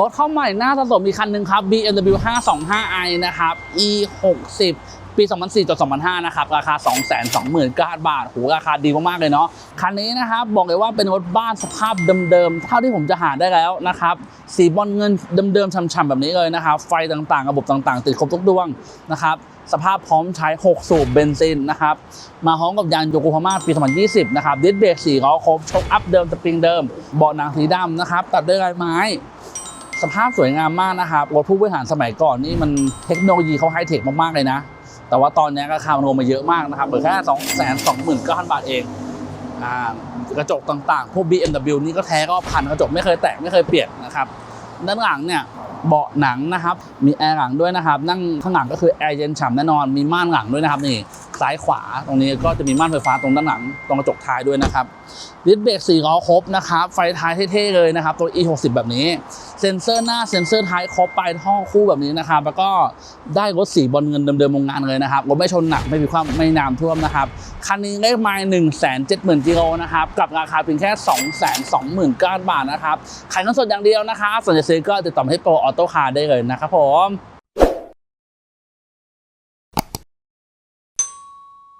รถเข้าใหม่หน้าสะสมมีคันหนึ่งครับ BMW 525i นะครับ e 6 0 ปี 2004จด2005 นะครับ ราคา 229,000 บาทโหราคาดีมาก ๆ เลยเนาะ คันนี้นะครับ บอกเลยว่าเป็นรถบ้านสภาพเดิม ๆ เท่าที่ผมจะหาได้แล้วนะครับ สีบอลเงินเดิมๆฉ่ำๆแบบนี้เลยนะครับ ไฟต่างๆ ระบบต่างๆ ติดครบทุกดวงนะครับ สภาพพร้อมใช้ 6 สูบเบนซินนะครับ มาพร้อมกับยางโยโกฮาม่าปี 2020 นะครับ ดิสเบรก4ล้อครบชกอัพเดิมสปริงเดิม เบาะหนังสีดำนะครับ ตัดด้วยลายไม้ สภาพสวยงามมากนะครับรถผู้บริหารสมัยก่อนนี่มันเทคโนโลยีเขาไฮเทคมากๆเลยนะ แต่ว่าตอนนี้ราคามันลงมาเยอะมากนะครับเหลือแค่2 2 9 0 0 0 บาทเองอกระจกต่างๆ พวก BMW นี่ก็แท้ก็พันกระจกไม่เคยแตกไม่เคยเปลี่ยนนะครับ ด้านหลังเนี่ยเบาะหนังนะครับ มีแอร์หลังด้วยนะครับ นั่งข้างหลังก็คือแอร์เย็นฉ่ำแน่นอน มีม่านหลังด้วยนะครับนี่ซ้ายขวาตรงนี้ก็จะมีม่านไฟฟ้าตรงด้านหลังตรงกระจกท้ายด้วยนะครับดิสเบรกสี่ล้อครบนะครับ ไฟท้ายเท่ๆเลยนะครับ ตัว E60 แบบนี้ เซ็นเซอร์หน้าเซ็นเซอร์ท้ายครบปลายท่อคู่แบบนี้นะครับ แล้วก็ได้รถสีบอลเงินเดิมๆโรงงานเลยนะครับรถไม่ชนหนักไม่มีความไม่น้ำท่วมนะครับ คันนี้เลขไมล์หนึ่งแสนเจ็ดหมื่นกิโลนะครับ กับราคาเพียงแค่สองแสนสองหมื่นเก้าบาทนะครับ ขายเงินสดอย่างเดียวนะครับสนใจซื้อก็ติดต่อมาที่โปรออโต้คาร์ได้เลยนะครับผม